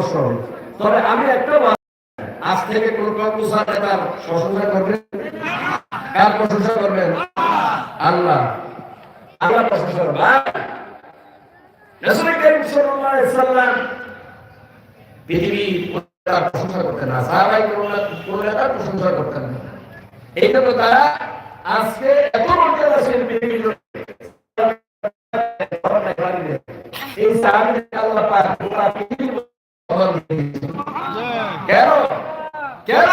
সমস্যা হবে তবে আমি একটা আজ থেকে কোন কম্পিউটার তার প্রশংসা করবেন? কার প্রশংসা করবেন? আল্লাহ। আল্লাহ প্রশংসা করবেন। প্রশংসা প্রশংসা আজকে এত সাহাবিদের আল্লাহ। কেন কেন।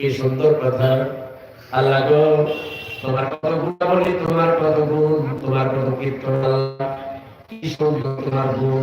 এই সুন্দর কথা আল্লাহ গো তোমার কত গুণ বলি তোমার কত গুণ তোমার কত কীর্তন কি সুন্দর তোমার গুণ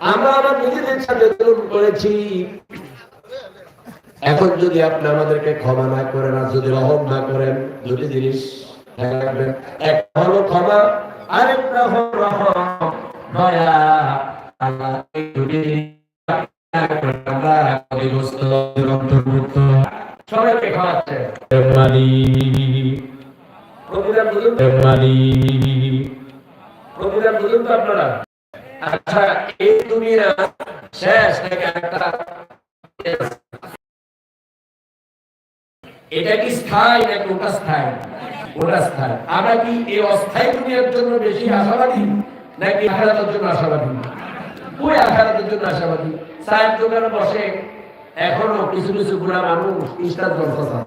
আমরা আমার নিজেদের সাথে জুলুম করেছি। এখন যদি আপনি আমাদেরকে ক্ষমা না করেন আর যদি রহম না করেন দুটি জিনিস একটা হলো ক্ষমা আরেকটা হলো রহম। দয়া এই দুটি অন্তর্ভুক্ত সবাইকে তো? প্রতিদান বুঝুন তো আপনারা? আচ্ছা এই দুনিয়া শেষ নাকি একটা এটা কি স্থায়ী নাকি ওটা স্থায়ী ওটা স্থায়ী আমরা কি এই অস্থায়ী দুনিয়ার জন্য বেশি আশাবাদী নাকি আখারাতের জন্য আশাবাদী? ওই আখারাতের জন্য আশাবাদী। চায়ের দোকানে বসে এখনও কিছু কিছু বুড়া মানুষ ইস্টার জলসা?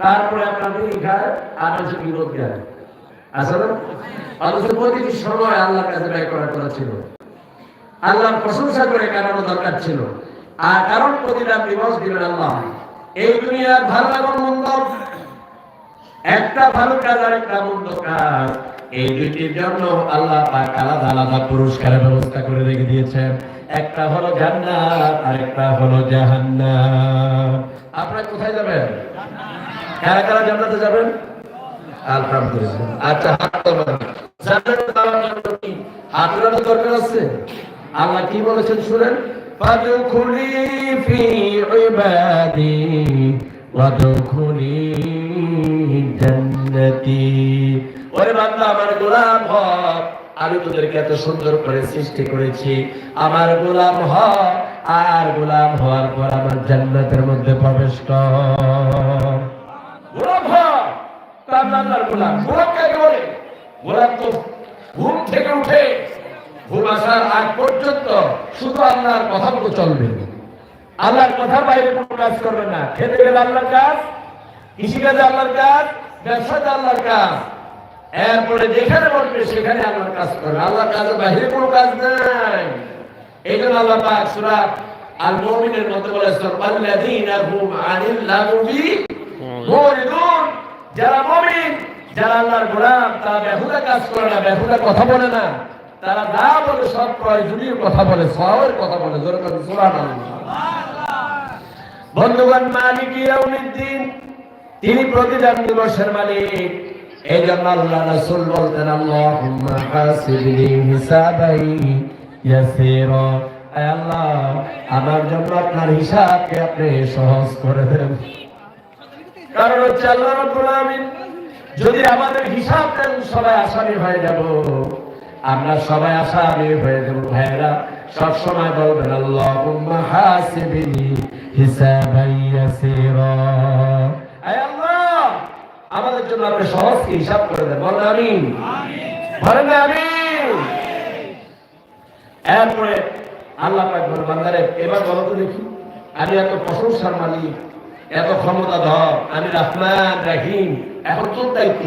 তারপরে আপনাদের আর হচ্ছে বিরোধ গায় প্রশংসা করে দরকার ছিল। আর কারণ প্রতিটা দিবস দিবেন আল্লাহ। এই দুনিয়ার ভালো এবং মন্দ। একটা ভালো কাজ আর একটা মন্দ কাজ। এই দুইটির জন্য আল্লাহ আলাদা আলাদা পুরস্কারের ব্যবস্থা করে রেখে দিয়েছেন। একটা হলো জান্নাত আর একটা হলো জাহান্নাম। আপনারা কোথায় যাবেন? কারা কারা জান্নাতে যাবেন? আচ্ছা কি আল্লাহ কি বলেছেন শুনেন? আমার গোলাম আমি তোদেরকে এত সুন্দর করে সৃষ্টি করেছি। আমার গোলাম হ আর গোলাম হওয়ার পর আমার জান্নাতের মধ্যে প্রবেশ কর। নানার গোলাম। গোলাম কাকে বলে গোলাম তো ঘুম থেকে উঠে, ঘুম আসার আগ পর্যন্ত শুধু আল্লাহর কথা মতো চলবে। আল্লাহর কথা বাইরে কোনো কাজ করবে না। খেতে গেলে আল্লাহর কাজ কৃষিকাজে আল্লাহর কাজ, ব্যবসাতে আল্লাহর কাজ। এরপরে যেখানে বলবে সেখানে আল্লাহর কাজ করবে। আল্লাহর কাজের বাইরে কোনো কাজ নাই। এই জন্য আল্লাহ পাক সূরা আল মুমিনের মধ্যে বলেছেন আল্লাযীনা হুম আনিল লাগবি মুরিদুন। যারা মুমিন, যারা আল্লাহর গোলাম, তারা বেহুদা কাজ করে না, বেহুদা কথা বলে না। তারা যা বলে সব প্রয়োজনীয় কথা বলে সবের কথা বলে যেরকম সুবহানাল্লাহ। বন্ধুগণ, মালিক ইয়াউমিদ্দিন, তিনি প্রতিদান দিবসের মালিক। এই জন্য আল্লাহ রাসূল বলতেন, আল্লাহুম্মা হাসিবনি হিসাবাই ইয়াসিরা। আল্লাহ, আমার জন্য আপনার হিসাবকে আপনি সহজ করে দেন। কারণ হচ্ছে আল্লাহ রাব্বুল আলামিন, যদি আমাদের হিসাব দেন, সবাই আসামি হয়ে যাব। আমরা সবাই আসামি হয়ে যাব ভাইরা সব সময় বলবেন, আল্লাহুম্মা হাসিবনি হিসাবাই ইয়াসিরা। আয় আল্লাহ, আমাদের জন্য আপনি সহজ হিসাব করে দেন। বলেন, আমিন। বলেন, আমিন। এরপরে আল্লাহ পাক বলে বান্দারে, এবার বলো তো দেখি, আমি এত প্রশংসার মালিক এত ক্ষমতা ধর আমি রহমান রাহিম, এখন তোর দায়িত্ব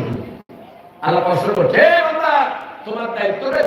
আল্লাহ প্রশ্ন করছে, "এ তোমার দায়িত্ব রে